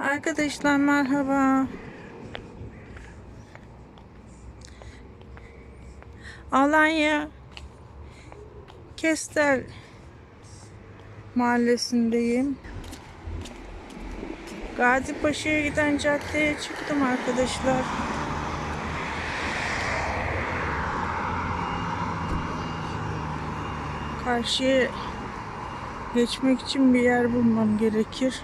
Arkadaşlar merhaba. Alanya Kestel mahallesindeyim. Gazi Paşa'ya giden caddeye çıktım arkadaşlar. Karşıya geçmek için bir yer bulmam gerekir.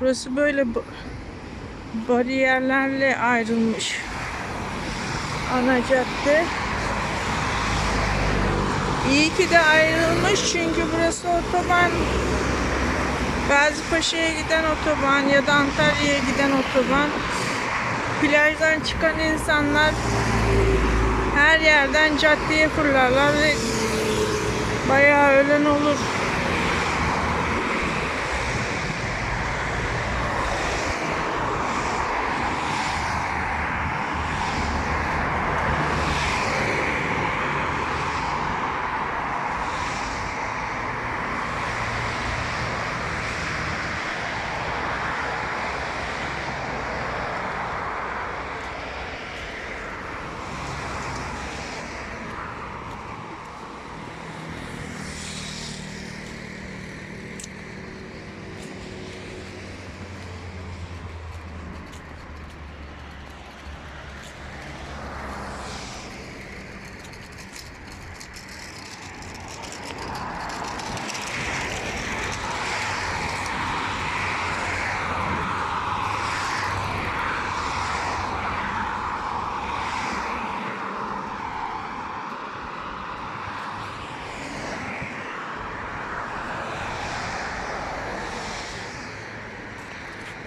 Burası böyle ba- bariyerlerle ayrılmış. Ana cadde. İyi ki de ayrılmış çünkü burası otoban. Gazipaşa'ya giden otoban ya da Antalya'ya giden otoban. Plajdan çıkan insanlar her yerden caddeye fırlarlar ve bayağı ölen olur.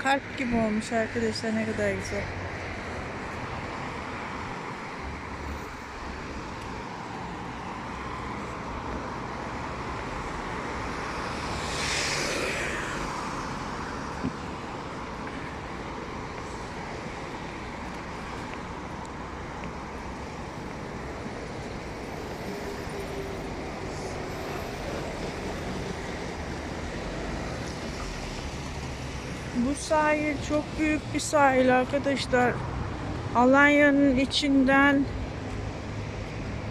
Kalp gibi olmuş arkadaşlar ne kadar güzel. Sahil çok büyük bir sahil arkadaşlar. Alanya'nın içinden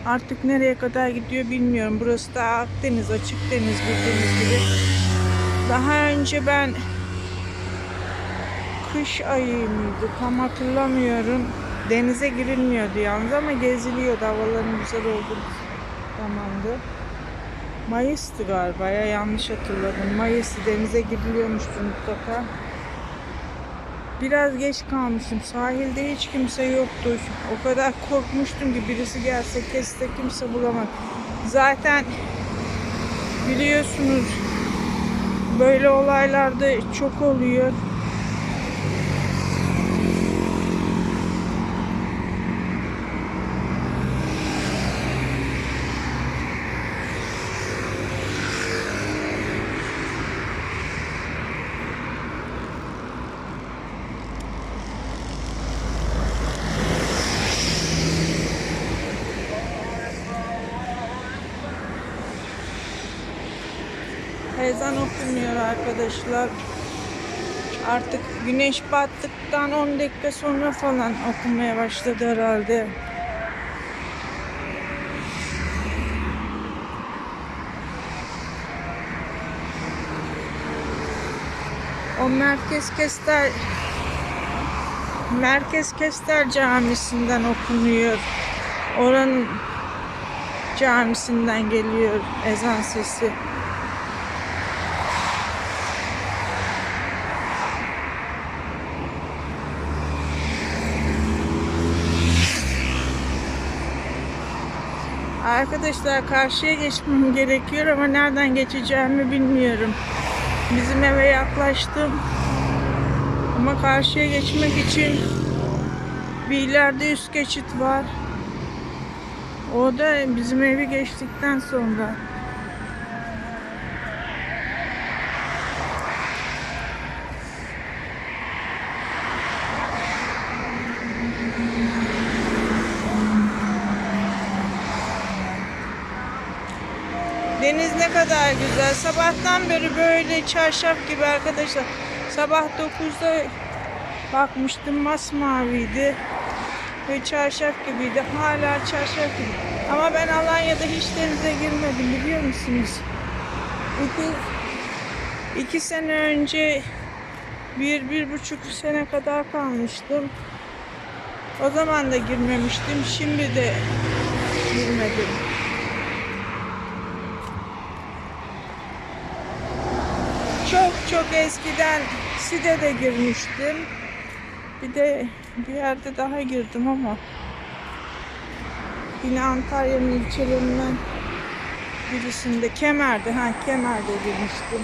artık nereye kadar gidiyor bilmiyorum. Burası da Akdeniz, açık deniz bildiğiniz gibi. Daha önce ben kış ayı mıydı tam hatırlamıyorum. Denize girilmiyordu yalnız ama geziliyordu havaların güzel olduğu zamandı. Mayıs'tı galiba ya yanlış hatırladım. Mayıs'ı denize giriliyormuştu mutlaka. Biraz geç kalmışım. Sahilde hiç kimse yoktu. O kadar korkmuştum ki birisi gelse kesse kimse bulamam. Zaten biliyorsunuz böyle olaylarda çok oluyor. Ezan okunuyor arkadaşlar. Artık güneş battıktan 10 dakika sonra falan okunmaya başladı herhalde. O Merkez Kestel Merkez Kestel Camisi'nden okunuyor. Oranın camisinden geliyor ezan sesi. Arkadaşlar karşıya geçmem gerekiyor ama nereden geçeceğimi bilmiyorum. Bizim eve yaklaştım. Ama karşıya geçmek için bir ileride üst geçit var. O da bizim evi geçtikten sonra. Deniz ne kadar güzel. Sabahtan beri böyle çarşaf gibi arkadaşlar. Sabah 9'da bakmıştım masmaviydi. Ve çarşaf gibiydi. Hala çarşaf gibi. Ama ben Alanya'da hiç denize girmedim biliyor musunuz? İki, iki sene önce bir, bir buçuk sene kadar kalmıştım. O zaman da girmemiştim. Şimdi de girmedim. Çok çok eskiden Side'de girmiştim. Bir de bir yerde daha girdim ama yine Antalya'nın ilçelerinden birisinde Kemer'de ha Kemer'de girmiştim.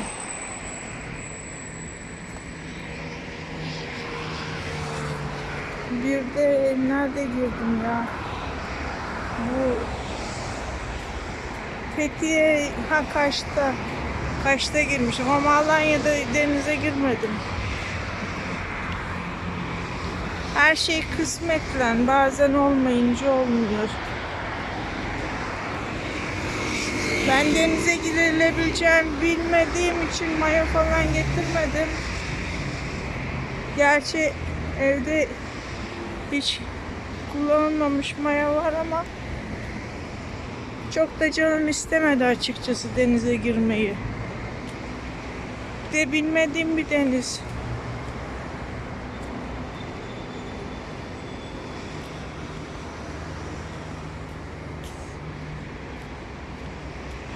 Bir de nerede girdim ya? Bu Fethiye ha Kaş'ta Kaş'ta girmişim ama Alanya'da denize girmedim. Her şey kısmetle bazen olmayınca olmuyor. Ben denize girilebileceğimi bilmediğim için mayo falan getirmedim. Gerçi evde hiç kullanılmamış maya var ama çok da canım istemedi açıkçası denize girmeyi. De bilmediğim bir deniz.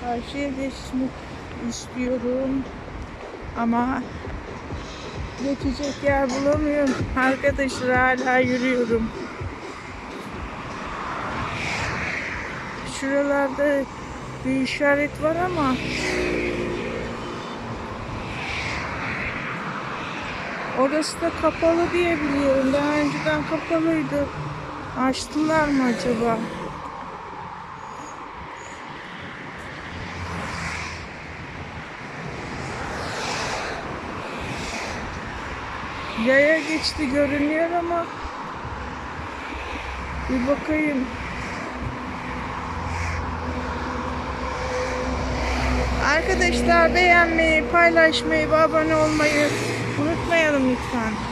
Karşıya geçmek istiyorum ama geçecek yer bulamıyorum. Arkadaşlar hala yürüyorum. Şuralarda bir işaret var ama orası da kapalı diye biliyorum. Daha önceden kapalıydı. Açtılar mı acaba? Yaya geçti görünüyor ama bir bakayım. Arkadaşlar beğenmeyi, paylaşmayı abone olmayı unutmayalım lütfen.